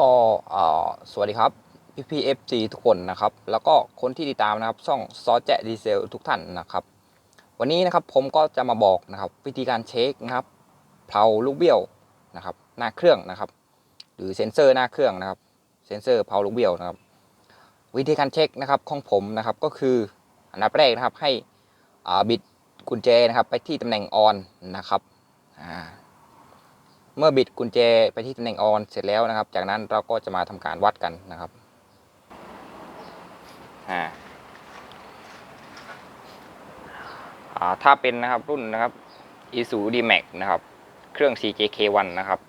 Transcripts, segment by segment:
ก็สวัสดีครับพี่พีเอฟซีทุกคนนะครับ แล้วก็คนที่ติดตามนะครับช่องซอแจดีเซลทุกท่านนะครับ วันนี้นะครับผมก็จะมาบอกนะครับ วิธีการเช็คนะครับเพลาลูกเบี้ยวนะครับหน้าเครื่องนะครับ หรือเซ็นเซอร์หน้าเครื่องนะครับ เซ็นเซอร์เพลาลูกเบี้ยวนะครับ วิธีการเช็คนะครับของผมนะครับก็คืออันดับแรกนะครับให้อบิดกุญแจนะครับไปที่ตำแหน่งออนนะครับ เมื่อบิดกุญแจไปที่ตำแหน่งออนเสร็จแล้วนะครับ จากนั้นเราก็จะมาทำการวัดกันนะครับอ่าถ้าเป็นนะครับรุ่นนะครับ i s u d m a x นะครับ เครื่อง CJK1 นะครับ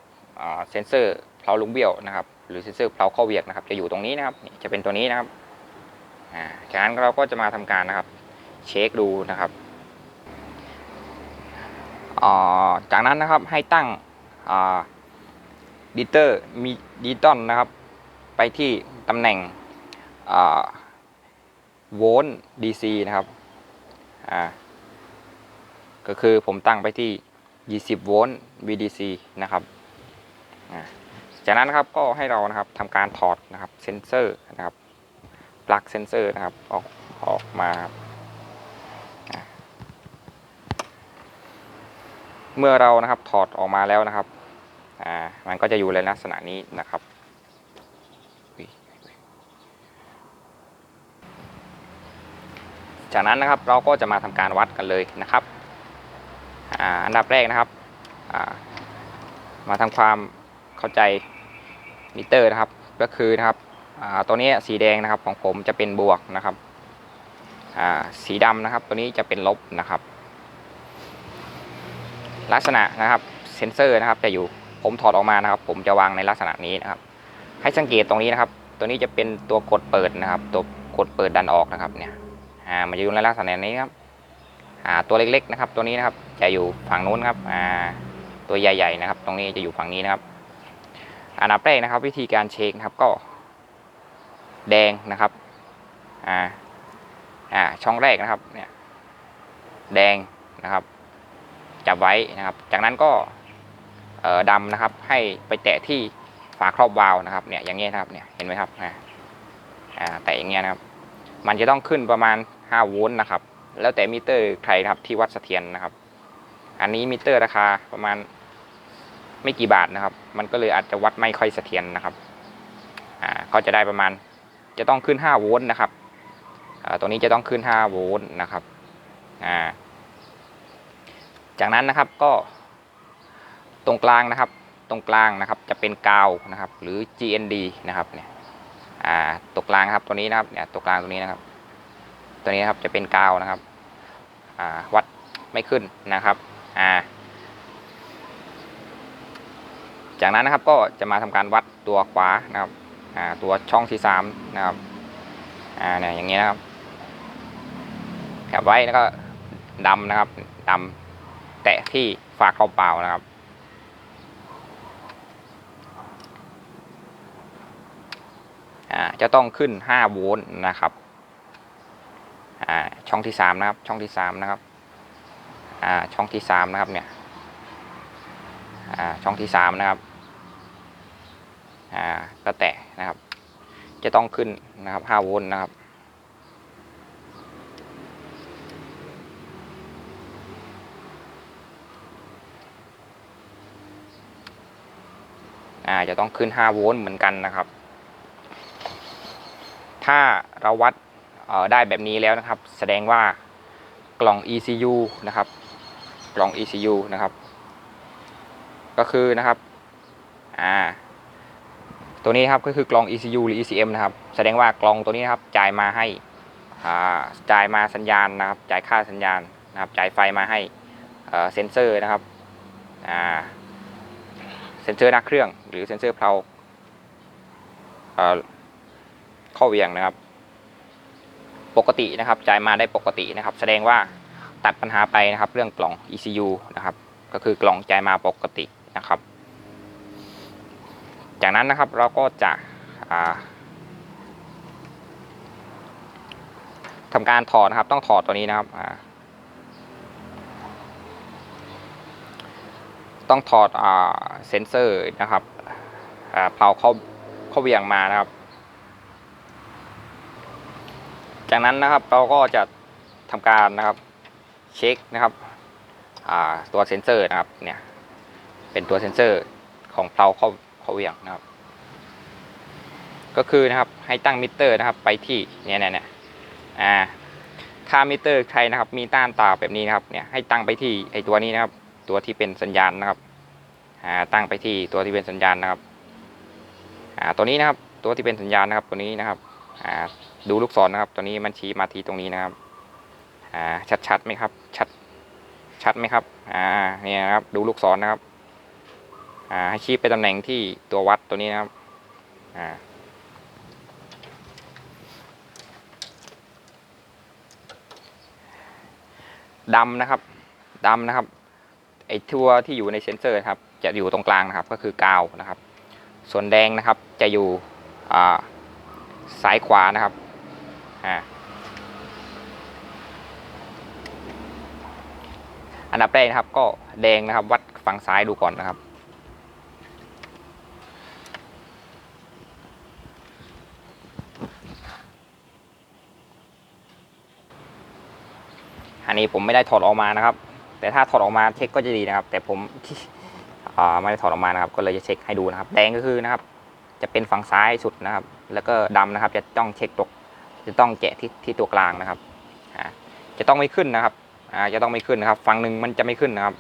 เซนเซอร์เพลาลุงเบี้ยวนะครับ หรือเซนเซอร์เพลาข้าเวียกนะครับ จะอยู่ตรงนี้นะครับ จะเป็นตัวนี้นะครับจากนั้นเราก็จะมาทำการนะครับ เช็คดูนะครับ จากนั้นนะครับให้ตั้ง ดิเตอร์มีดิจิตอลนะครับ ไปที่ตำแหน่งโวลต์ DC นะครับอ่าก็คือผมตั้งไปที่ 20 โวลต์ VDC นะครับจากนั้นนะครับก็ให้เรานะครับทำการถอดนะครับเซนเซอร์นะครับปลั๊กเซนเซอร์นะครับออกออกมา เมื่อเรานะครับถอดออกมาแล้วนะครับ อ่ามันก็จะอยู่ในลักษณะนี้นะครับ จากนั้นนะครับเราก็จะมาทำการวัดกันเลยนะครับอ่าอันดับแรกนะครับอ่ามาทำความเข้าใจมิเตอร์นะครับ ก็คือนะครับตัวนี้สีแดงนะครับของผมจะเป็นบวกนะครับสีดำนะครับ ตัวนี้จะเป็นลบนะครับ ลักษณะนะครับเซนเซอร์นะครับจะอยู่ ผมถอดออกมานะครับ ผมจะวางในลักษณะนี้นะครับ ให้สังเกตตรงนี้นะครับ ตัวนี้จะเป็นตัวกดเปิดนะครับ ตัวกดเปิดดันออกนะครับเนี่ยอ่ามันจะอยู่ในลักษณะนี้ครับอ่าตัวเล็กๆนะครับ ตัวนี้นะครับจะอยู่ฝั่งนู้นครับอ่าตัวใหญ่ ๆนะครับ ตรงนี้จะอยู่ฝั่งนี้นะครับอันดับแรกนะครับ วิธีการเช็คนะครับก็แดงนะครับอ่าอ่าช่องแรกนะครับเนี่ยแดงนะครับจับไว้นะครับ จากนั้นก็ ดำนะครับ ให้ไปแตะที่ฝาครอบวาล์วนะครับเนี่ยอย่างเงี้ยนะครับเนี่ยเห็นไหมครับอ่าแตะอย่างเงี้ยนะครับ มันจะต้องขึ้นประมาณ 5 โวลต์นะครับ แล้วแต่มิเตอร์ใครครับที่วัดเสถียรนะครับ อันนี้มิเตอร์ราคาประมาณไม่กี่บาทนะครับ มันก็เลยอาจจะวัดไม่ค่อยเสถียรนะครับอ่าก็จะได้ประมาณจะต้องขึ้น 5 โวลต์นะครับตัวนี้จะต้องขึ้น 5 โวลต์นะครับอ่าจากนั้นนะครับก็ ตรงกลางนะครับ ตรงกลางนะครับจะเป็นกาวนะครับ หรือ GND นะครับเนี่ยอ่าตรงกลางครับตัวนี้นะครับเนี่ยตรงกลางตัวนี้นะครับ ตัวนี้นะครับจะเป็นกาวนะครับอ่าวัดไม่ขึ้นนะครับอ่าจากนั้นนะครับก็จะมาทำการวัดตัวขวานะครับอ่าตัวช่องที่สามนะครับอ่าเนี่ยอย่างนี้นะครับแคบไว้แล้วก็ดำนะครับดำแตะที่ฝาเข้าเปล่านะครับ อ่า จะต้องขึ้น 5 โวลต์นะครับอ่าช่องที่ 3 นะครับ ช่องที่ 3 นะครับอ่าช่องที่ 3 นะครับเนี่ยอ่าช่องที่ 3 นะครับอ่าก็แตะนะครับ จะต้องขึ้นนะครับ 5 โวลต์นะครับอ่าจะต้องขึ้น 5 โวลต์เหมือนกันนะครับ ถ้าเราวัดได้แบบนี้แล้วนะครับ แสดงว่ากล่อง ECU นะครับ กล่อง ECU นะครับ ก็คือนะครับอ่าตัวนี้ครับก็คือกล่อง ECU หรือ ECM นะครับ แสดงว่ากล่องตัวนี้นะครับจ่ายมาให้อ่าจ่ายมาสัญญาณนะครับ จ่ายค่าสัญญาณนะครับ จ่ายไฟมาให้เซนเซอร์นะครับอ่าเซนเซอร์หน้าเครื่องหรือเซนเซอร์เพลา เข้อเวียงนะครับ ปกตินะครับจ่ายมาได้ปกตินะครับ แสดงว่าตัดปัญหาไปนะครับ เรื่องกล่อง ECU นะครับ ก็คือกล่องจ่ายมาปกตินะครับ จากนั้นนะครับเราก็จะอ่าทำการถอดนะครับ ต้องถอดตัวนี้นะครับต้องถอดอเซนเซอร์นะครับเพลาเข้าเขาเวียงมานะครับ จากนั้นนะครับเราก็จะทำการนะครับเช็คนะครับตัวเซนเซอร์นะครับเนี่ยเป็นตัวเซนเซอร์ของเพลาเข้าเข้าเวียงนะครับ ก็คือนะครับให้ตั้งมิเตอร์นะครับไปที่เนี่ยเนี่ยเนี่ยอ่าค่ามิเตอร์ใครนะครับ มีต้านตาแบบนี้นะครับเนี่ยให้ตั้งไปที่ไอตัวนี้นะครับ ตัวที่เป็นสัญญาณนะครับอ่าตั้งไปที่ตัวที่เป็นสัญญาณนะครับอ่าตัวนี้นะครับตัวที่เป็นสัญญาณนะครับตัวนี้นะครับอ่า ดูลูกศรนะครับ ตัวนี้มันชี้มาทีตรงนี้นะครับ อ่า ชัดชัดไหมครับ ชัด ชัดไหมครับ อ่า เนี่ยครับ ดูลูกศรนะครับ อ่า ให้ชี้ไปตำแหน่งที่ตัววัดตัวนี้นะครับ อ่า ดำนะครับ ดำนะครับ ไอ้ทัวที่อยู่ในเซนเซอร์ครับ จะอยู่ตรงกลางนะครับ ก็คือกาวนะครับ ส่วนแดงนะครับ จะอยู่ อ่า ซ้ายขวานะครับ อ่าอันดับแรกนะครับ ก็แดงนะครับ วัดฝั่งซ้ายดูก่อนนะครับ อันนี้ผมไม่ได้ถอดออกมานะครับ แต่ถ้าถอดออกมาเช็คก็จะดีนะครับ แต่ผมไม่ได้ถอดออกมานะครับ ก็เลยจะเช็คให้ดูนะครับ แดงก็คือนะครับ จะเป็นฝั่งซ้ายสุดนะครับ แล้วก็ดำนะครับ จะต้องเช็คตก จะต้องแกะที่ที่ตัวกลางนะครับจะต้องไม่ขึ้นนะครับจะต้องไม่ขึ้นนะครับ ฝั่งหนึ่งมันจะไม่ขึ้นนะครับ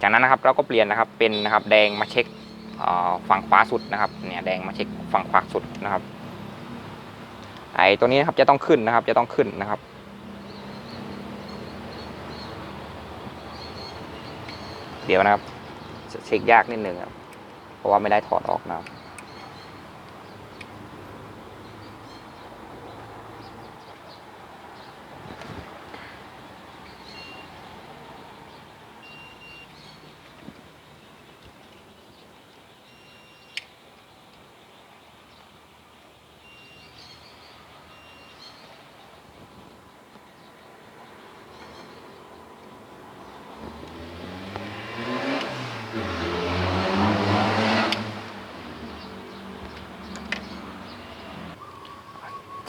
จากนั้นนะครับเราก็เปลี่ยนนะครับเป็นนะครับแดงมาเช็คฝั่งขวาสุดนะครับเนี่ยแดงมาเช็คฝั่งขวาสุดนะครับไอตัวนี้นะครับจะต้องขึ้นนะครับจะต้องขึ้นนะครับเดี๋ยวนะครับเช็คยากนิดนึงครับเพราะว่าไม่ได้ถอดออกนะครับ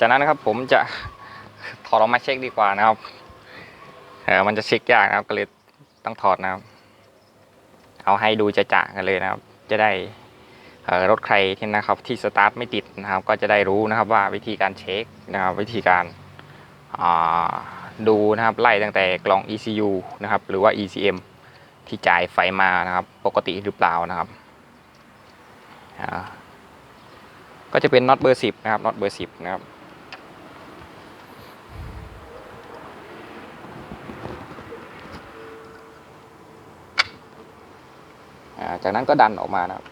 จากนั้นนะครับผมจะถอดออกมาเช็คดีกว่านะครับเออมันจะเช็คยากนะครับก็เลยต้องถอดนะครับ เอาให้ดูจะจะกันเลยนะครับ จะได้รถใครที่นะครับที่สตาร์ทไม่ติดนะครับ ก็จะได้รู้นะครับว่าวิธีการเช็คนะครับ วิธีการดูนะครับไล่ตั้งแต่กล่อง ECU นะครับ หรือว่า ECM ที่จ่ายไฟมานะครับ ปกติหรือเปล่านะครับ ก็จะเป็นน็อตเบอร์10นะครับน็อตเบอร์10นะครับ จากนั้นก็ดันออกมานะครับ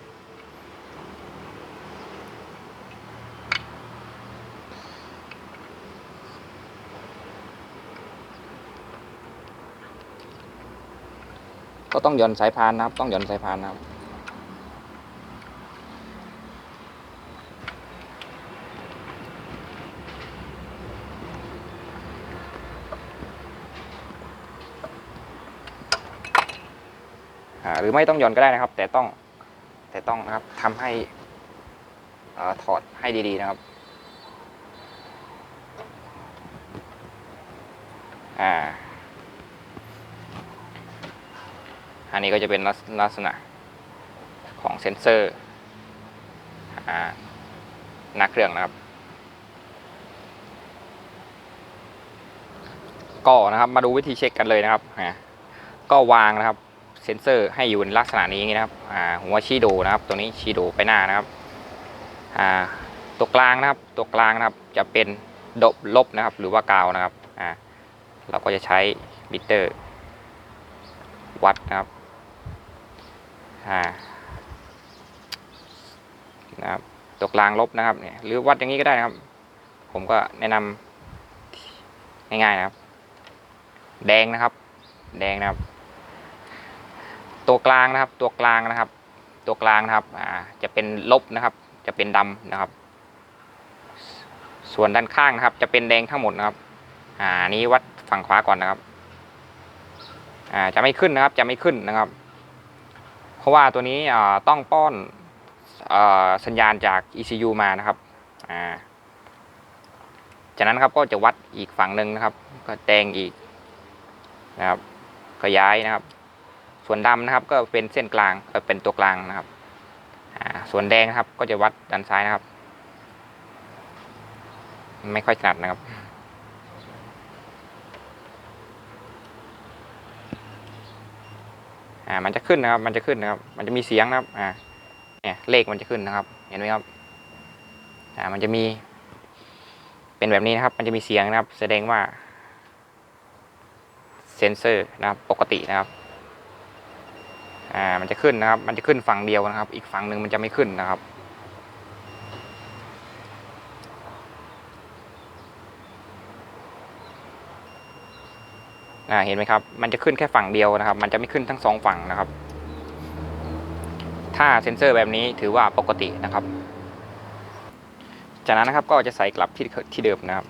ก็ต้องหย่อนสายพานนะครับ ต้องหย่อนสายพานนะครับ หรือไม่ต้องหย่อนก็ได้นะครับ แต่ต้องแต่ต้องนะครับทำให้อถอดให้ดีๆนะครับอ่าอันนี้ก็จะเป็นลักษณะของเซ็นเซอร์อ่าหน้าเครื่องนะครับ ก็นะครับมาดูวิธีเช็คกันเลยนะครับอ่าก็วางนะครับ เซนเซอร์ให้อยู่ในลักษณะนี้นะครับอ่าหัวชีโดนะครับ ตัวนี้ชีโดไปหน้านะครับอ่าตัวกลางนะครับ ตัวกลางนะครับจะเป็นดบลบนะครับ หรือว่ากาวนะครับอ่าเราก็จะใช้บิเตอร์ วัดนะครับอ่านะครับตัวกลางลบนะครับเนี่ยหรือวัดอย่างนี้ก็ได้นะครับ ผมก็แนะนำง่ายๆนะครับ แดงนะครับ แดงนะครับ ตัวกลางนะครับ ตัวกลางนะครับ ตัวกลางนะครับอ่าจะเป็นลบนะครับ จะเป็นดำนะครับ ส่วนด้านข้างนะครับ จะเป็นแดงทั้งหมดนะครับ อ่านี้วัดฝั่งขวาก่อนนะครับ อ่าจะไม่ขึ้นนะครับ จะไม่ขึ้นนะครับ เพราะว่าตัวนี้อ่าต้องป้อนอ่สัญญาณจาก ECU มานะครับอ่าจากนั้นครับก็จะวัดอีกฝั่งหนึ่งนะครับ ก็แดงอีกนะครับ ก็ย้ายนะครับ ส่วนดำนะครับ ก็เป็นเส้นกลางเอ่อเป็นตัวกลางนะครับส่วนแดงครับก็จะวัดด้านซ้ายนะครับ ไม่ค่อยถนัดนะครับอ่ามันจะขึ้นนะครับ มันจะขึ้นนะครับ มันจะมีเสียงนะครับอ่าเนี่ยเลขมันจะขึ้นนะครับ เห็นไหมครับอ่ามันจะมี เป็นแบบนี้นะครับ มันจะมีเสียงนะครับ แสดงว่าเซนเซอร์นะครับปกตินะครับ อ่ามันจะขึ้นนะครับ มันจะขึ้นฝั่งเดียวนะครับ อีกฝั่งหนึ่งมันจะไม่ขึ้นนะครับอ่าเห็นไหมครับ มันจะขึ้นแค่ฝั่งเดียวนะครับ มันจะไม่ขึ้นทั้งสองฝั่งนะครับ ถ้าเซ็นเซอร์แบบนี้ถือว่าปกตินะครับ จากนั้นนะครับก็จะใส่กลับที่ที่เดิมนะครับ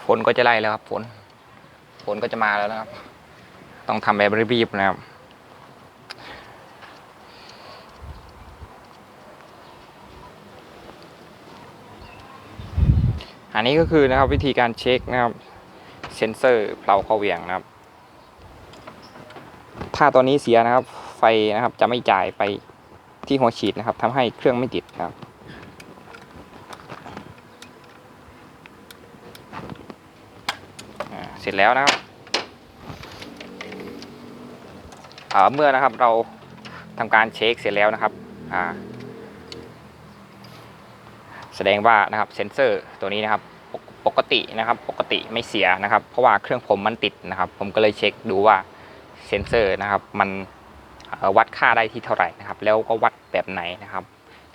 ฝ นก็จะไล่แล้วครับฝนฝนก็จะมาแล้วนะครับ ต้องทำแบบรีบๆนะครับอันนี้ก็คือนะครับวิธีการเช็คนะครับเซนเซอร์เปล่าเข้าเหวี่ยงนะครับ ถ้าตัวนี้เสียนะครับ ไฟนะครับจะไม่จ่ายไปที่หัวฉีดนะครับทำให้เครื่องไม่ติดนะครับ อ่าเส ร็จแล้วนะครับอ่าเมื่อนะครับเราทำการเช็คเสร็จแล้วนะครับอ่าแสดงว่านะครับเซนเซอร์ตัวนี้นะครับปกตินะครับปกติไม่เสียนะครับ เพราะว่าเครื่องผมมันติดนะครับ ผมก็เลยเช็คดูว่าเซนเซอร์นะครับ มันวัดค่าได้ที่เท่าไหร่นะครับ แล้วก็วัดแบบไหนนะครับ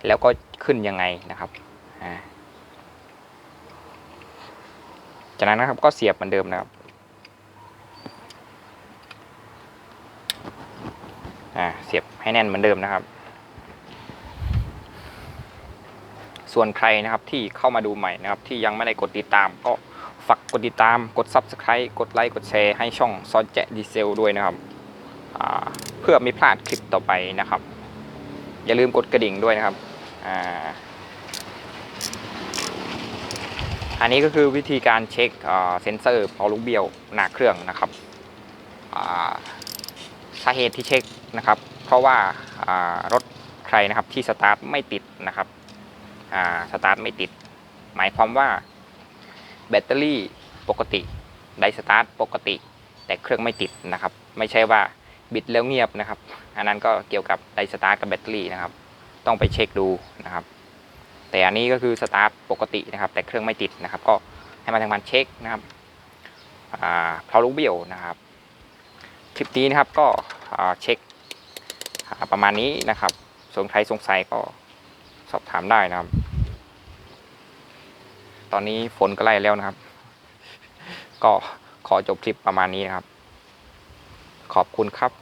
แล้วก็ขึ้นยังไงนะครับจากนั้นนะครับก็เสียบเหมือนเดิมนะครับ อ่าเสียบให้แน่นเหมือนเดิมนะครับ ส่วนใครนะครับที่เข้ามาดูใหม่นะครับ ที่ยังไม่ได้กดติดตาม ก็ฝากกดติดตามกด Subscribe กดไลค์กดแชร์ให้ช่องซอนแจะดีเซลด้วยนะครับเพื่อไม่พลาดคลิปต่อไปนะครับ อย่าลืมกดกระดิ่งด้วยนะครับอ่าอันนี้ก็คือวิธีการเช็คเซนเซอร์พอลูกเบี้ยวหน้าเครื่องนะครับาสาเหตุที่เช็คนะครับ เพราะว่ารถใครนะครับที่สตาร์ทไม่ติดนะครับสตาร์ทไม่ติด หมายความว่าแบตเตอรี่ปกติได้สตาร์ทปกติ แต่เครื่องไม่ติดนะครับ ไม่ใช่ว่าบิดแล้วเงียบนะครับ อันนั้นก็เกี่ยวกับไดสตาร์ทกับแบตเตอรี่นะครับ ต้องไปเช็คดูนะครับ แต่อันนี้ก็คือสตาร์ทปกตินะครับ แต่เครื่องไม่ติดนะครับ ก็ให้มาทำการเช็คนะครับเพราลูกเบี้ยวนะครับ คลิปนี้นะครับก็เช็คประมาณนี้นะครับสงสัยสงสัยก็สอบถามได้นะครับ ตอนนี้ฝนก็ไล่แล้วนะครับ ก็ขอจบคลิปประมาณนี้นะครับ ขอบคุณครับ